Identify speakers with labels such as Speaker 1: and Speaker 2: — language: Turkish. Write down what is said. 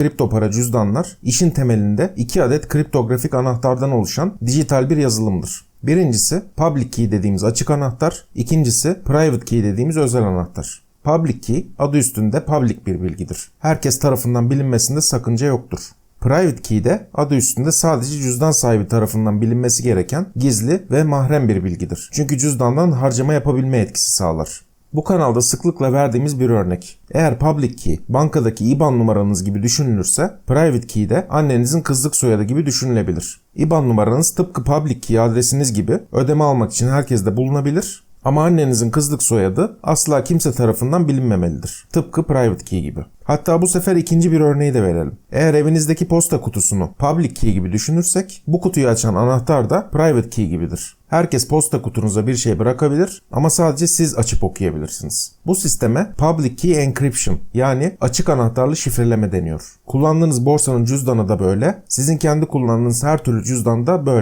Speaker 1: Kripto para cüzdanlar işin temelinde iki adet kriptografik anahtardan oluşan dijital bir yazılımdır. Birincisi public key dediğimiz açık anahtar, ikincisi private key dediğimiz özel anahtar. Public key adı üstünde public bir bilgidir. Herkes tarafından bilinmesinde sakınca yoktur. Private key de adı üstünde sadece cüzdan sahibi tarafından bilinmesi gereken gizli ve mahrem bir bilgidir. Çünkü cüzdandan harcama yapabilme etkisi sağlar. Bu kanalda sıklıkla verdiğimiz bir örnek. Eğer public key bankadaki IBAN numaranız gibi düşünülürse private key de annenizin kızlık soyadı gibi düşünülebilir. IBAN numaranız tıpkı public key adresiniz gibi ödeme almak için herkeste bulunabilir ama annenizin kızlık soyadı asla kimse tarafından bilinmemelidir. Tıpkı private key gibi. Hatta bu sefer ikinci bir örneği de verelim. Eğer evinizdeki posta kutusunu public key gibi düşünürsek bu kutuyu açan anahtar da private key gibidir. Herkes posta kutunuza bir şey bırakabilir ama sadece siz açıp okuyabilirsiniz. Bu sisteme public key encryption yani açık anahtarlı şifreleme deniyor. Kullandığınız borsanın cüzdanı da böyle, sizin kendi kullandığınız her türlü cüzdan da böyle.